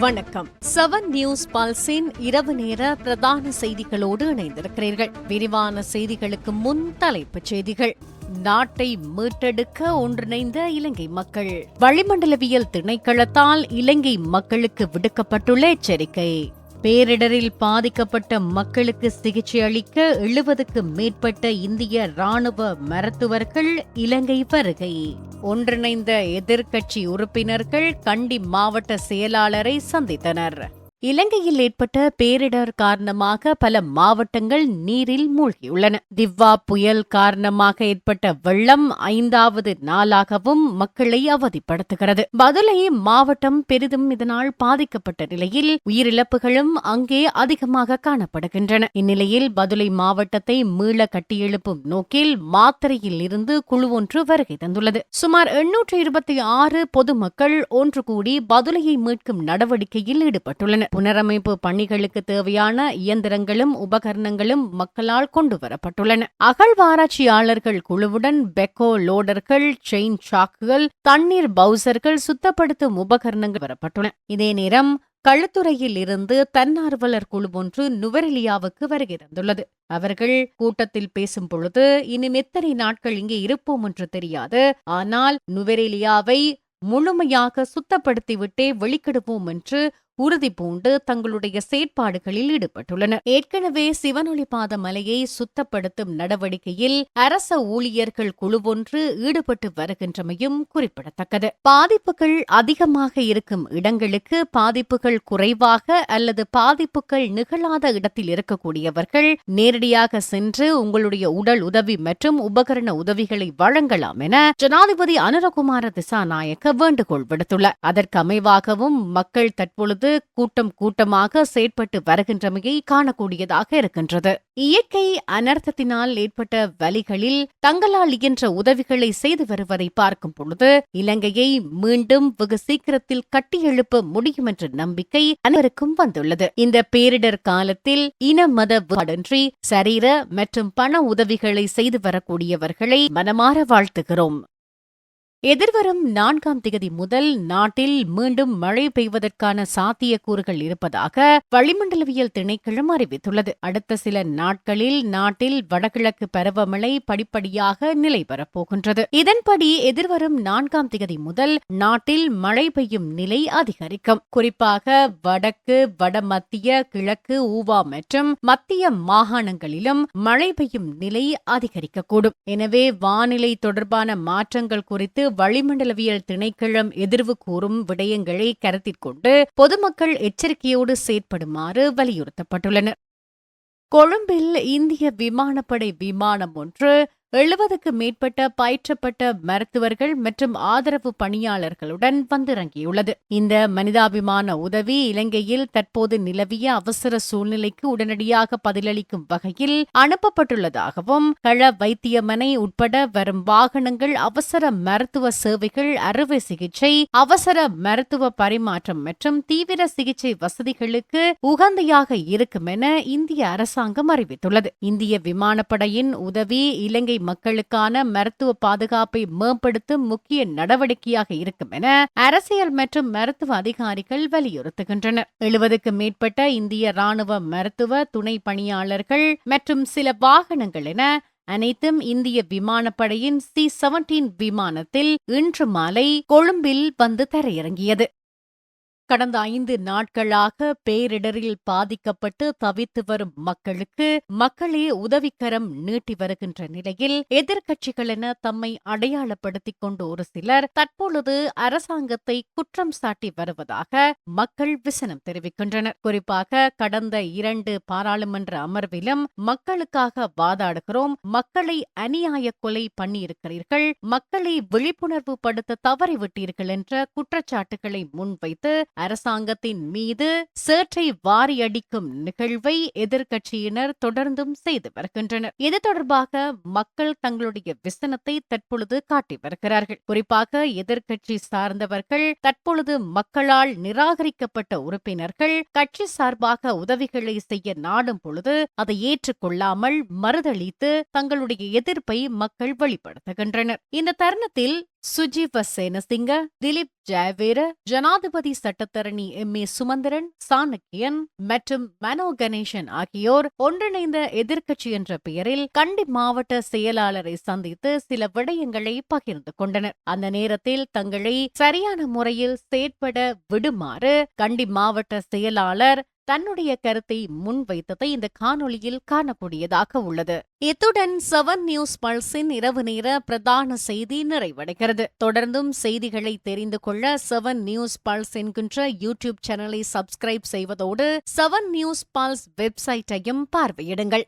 வணக்கம். Seven news பல்ஸின் இரவு நேர பிரதான செய்திகளோடு இணைந்திருக்கிறீர்கள். விரிவான செய்திகளுக்கு முன் தலைப்புச் செய்திகள். நாட்டை மீட்டெடுக்க ஒன்றிணைந்த இலங்கை மக்கள். வளிமண்டலவியல் திணைக்களத்தால் இலங்கை மக்களுக்கு விடுக்கப்பட்டுள்ள எச்சரிக்கை. பேரிடரில் பாதிக்கப்பட்ட மக்களுக்கு சிகிச்சை அளிக்க எழுபதுக்கு மேற்பட்ட இந்திய ராணுவ மருத்துவர்கள் இலங்கை வருகை. ஒன்றிணைந்த எதிர்க்கட்சி உறுப்பினர்கள் கண்டி மாவட்ட செயலாளரை சந்தித்தனர். இலங்கையில் ஏற்பட்ட பேரிடர் காரணமாக பல மாவட்டங்கள் நீரில் மூழ்கியுள்ளன. திவ்வா புயல் காரணமாக ஏற்பட்ட வெள்ளம் ஐந்தாவது நாளாகவும் மக்களை அவதிப்படுத்துகிறது. பதுளை மாவட்டம் பெரிதும் இதனால் பாதிக்கப்பட்ட நிலையில் உயிரிழப்புகளும் அங்கே அதிகமாக காணப்படுகின்றன. இந்நிலையில் பதுளை மாவட்டத்தை மீள கட்டியெழுப்பும் நோக்கில் மாத்திரையில் இருந்து குழு ஒன்று வருகை தந்துள்ளது. சுமார் எண்ணூற்று இருபத்தி ஆறு பொதுமக்கள் ஒன்று கூடி பதுளையை மீட்கும் நடவடிக்கையில் ஈடுபட்டுள்ளனர். புனரமைப்பு பணிகளுக்கு தேவையான இயந்திரங்களும் உபகரணங்களும் மக்களால் கொண்டு வரப்பட்டுள்ளன. அகழ்வாராய்ச்சியாளர்கள் குழுவுடன் பெக்கோ லோடர்கள் செயின் சாக்குகள் தண்ணீர் பவுசர்கள் சுத்தப்படுத்தும் உபகரணங்கள் வரப்பட்டுள்ளன. இதே நேரம் களுத்துறையில் இருந்து தன்னார்வலர் குழு ஒன்று நுவரெலியாவுக்கு வருகை தந்துள்ளது. அவர்கள் கூட்டத்தில் பேசும் பொழுது இனி எத்தனை நாட்கள் இங்கே இருப்போம் என்று தெரியாது. ஆனால் நுவரெலியாவை முழுமையாக சுத்தப்படுத்திவிட்டே வெளிக்கிடுவோம் என்று உறுதி பூண்டு தங்களுடைய செயற்பாடுகளில் ஈடுபட்டுள்ளனர் ஏற்கனவே சிவனொளிபாத மலையை சுத்தப்படுத்தும் நடவடிக்கையில் அரச ஊழியர்கள் குழுவொன்று ஈடுபட்டு வருகின்றமையும் குறிப்பிடத்தக்கது. பாதிப்புகள் அதிகமாக இருக்கும் இடங்களுக்கு பாதிப்புகள் குறைவாக அல்லது பாதிப்புகள் நிகழாத இடத்தில் இருக்கக்கூடியவர்கள் நேரடியாக சென்று உங்களுடைய உடல் உதவி மற்றும் உபகரண உதவிகளை வழங்கலாம் என ஜனாதிபதி அனுரகுமார திசாநாயக்க வேண்டுகோள் விடுத்துள்ளார். அதற்கமைவாகவும் மக்கள் தற்பொழுது கூட்டம் கூட்டமாக செயற்பட்டு வருகின்றமையை காணக்கூடியதாக இருக்கின்றது. இயற்கை அனர்த்தத்தினால் ஏற்பட்ட வழிகளில் தங்களால் இயன்ற உதவிகளை செய்து வருவதை பார்க்கும் பொழுது இலங்கையை மீண்டும் வெகு சீக்கிரத்தில் கட்டியெழுப்ப முடியும் என்ற நம்பிக்கை அனைவருக்கும் வந்துள்ளது. இந்த பேரிடர் காலத்தில் இன மத பாடின்றி சரீர மற்றும் பண உதவிகளை செய்து வரக்கூடியவர்களை மனமாற வாழ்த்துகிறோம். எதிர்வரும் நான்காம் திகதி முதல் நாட்டில் மீண்டும் மழை பெய்வதற்கான சாத்தியக்கூறுகள் இருப்பதாக வளிமண்டலவியல் திணைக்களம் அறிவித்துள்ளது. அடுத்த சில நாட்களில் நாட்டில் வடகிழக்கு பருவமழை படிப்படியாக நிலை பெறப்போகின்றது இதன்படி எதிர்வரும் நான்காம் திகதி முதல் நாட்டில் மழை பெய்யும் நிலை அதிகரிக்கும். குறிப்பாக வடக்கு வடமத்திய கிழக்கு ஊவா மற்றும் மத்திய மாகாணங்களிலும் மழை பெய்யும் நிலை அதிகரிக்கக்கூடும். எனவே வானிலை தொடர்பான மாற்றங்கள் குறித்து வளிமண்டலவியல் திணைக்களம் எதிர்வு கூறும் விடயங்களை கருத்திற்கொண்டு பொதுமக்கள் எச்சரிக்கையோடு செயற்படுமாறு வலியுறுத்தப்பட்டுள்ளனர். கொழும்பில் இந்திய விமானப்படை விமானம் ஒன்று எழுபதுக்கு மேற்பட்ட பயிற்றப்பட்ட மருத்துவர்கள் மற்றும் ஆதரவு பணியாளர்களுடன் வந்திறங்கியுள்ளது. இந்த மனிதாபிமான உதவி இலங்கையில் தற்போது நிலவிய அவசர சூழ்நிலைக்கு உடனடியாக பதிலளிக்கும் வகையில் அனுப்பப்பட்டுள்ளதாகவும் கள வைத்தியமனை உட்பட வரும் வாகனங்கள் அவசர மருத்துவ சேவைகள் அறுவை சிகிச்சை அவசர மருத்துவ பரிமாற்றம் மற்றும் தீவிர சிகிச்சை வசதிகளுக்கு உகந்தையாக இருக்கும் என இந்திய அரசாங்கம் அறிவித்துள்ளது. இந்திய விமானப்படையின் உதவி இலங்கை மக்களுக்கான மருத்துவ பாதுகாப்பை மேம்படுத்தும் முக்கிய நடவடிக்கையாக இருக்கும் என அரசியல் மற்றும் மருத்துவ அதிகாரிகள் வலியுறுத்துகின்றனர். எழுபதுக்கு மேற்பட்ட இந்திய ராணுவ மருத்துவ துணை பணியாளர்கள் மற்றும் சில வாகனங்கள் என அனைத்தும் இந்திய விமானப்படையின் சி செவன்டீன் விமானத்தில் இன்று மாலை கொழும்பில் வந்து தரையிறங்கியது. கடந்த ஐந்து நாட்களாக பேரிடரில் பாதிக்கப்பட்டு தவித்து வரும் மக்களுக்கு மக்களே உதவிக்கரம் நீட்டி வருகின்ற நிலையில் எதிர்க்கட்சிகள் என தம்மை அடையாளப்படுத்திக் கொண்ட ஒரு சிலர் தற்பொழுது அரசாங்கத்தை குற்றம் சாட்டி வருவதாக மக்கள் விசனம் தெரிவிக்கின்றனர். குறிப்பாக கடந்த இரண்டு பாராளுமன்ற அமர்விலும் மக்களுக்காக வாதாடுகிறோம் மக்களை அநியாய கொலை பண்ணியிருக்கிறீர்கள் மக்களை விழிப்புணர்வு படுத்த தவறிவிட்டீர்கள் என்ற குற்றச்சாட்டுகளை முன்வைத்து அரசாங்கத்தின் மீது சேற்றை வாரியடிக்கும் நிகழ்வை எதிர்க்கட்சியினர் தொடர்ந்தும் செய்து வருகின்றனர். இது தொடர்பாக மக்கள் தங்களுடைய விசனத்தை தற்பொழுது காட்டி வருகிறார்கள். குறிப்பாக எதிர்க்கட்சி சார்ந்தவர்கள் தற்பொழுது மக்களால் நிராகரிக்கப்பட்ட உறுப்பினர்கள் கட்சி சார்பாக உதவிகளை செய்ய நாடும் பொழுது அதை ஏற்றுக்கொள்ளாமல் மறுதளித்து தங்களுடைய எதிர்ப்பை மக்கள் வெளிப்படுத்துகின்றனர். இந்த தருணத்தில் சுஜீவ சேனசிங்க திலீப் ஜெயவேர ஜனாதிபதி சட்டத்தரணி எம். ஏ. சுமந்திரன் சாணக்கியன் மற்றும் மனோ கணேசன் ஆகியோர் ஒன்றிணைந்த எதிர்க்கட்சி என்ற பெயரில் கண்டி மாவட்ட செயலாளரை சந்தித்து சில விடயங்களை பகிர்ந்து கொண்டனர். அந்த நேரத்தில் தங்களை சரியான முறையில் செயற்பட விடுமாறு கண்டி மாவட்ட செயலாளர் தன்னுடைய கருத்தை முன்வைத்ததை இந்த காணொளியில் காணக்கூடியதாக உள்ளது. இத்துடன் செவன் நியூஸ் பல்ஸின் இரவு நேர பிரதான செய்தி நிறைவடைகிறது. தொடர்ந்தும் செய்திகளை தெரிந்து கொள்ள செவன் நியூஸ் பல்ஸ் என்கின்ற யூடியூப் சேனலை சப்ஸ்கிரைப் செய்வதோடு செவன் நியூஸ் பல்ஸ் வெப்சைட்டையும் பார்வையிடுங்கள்.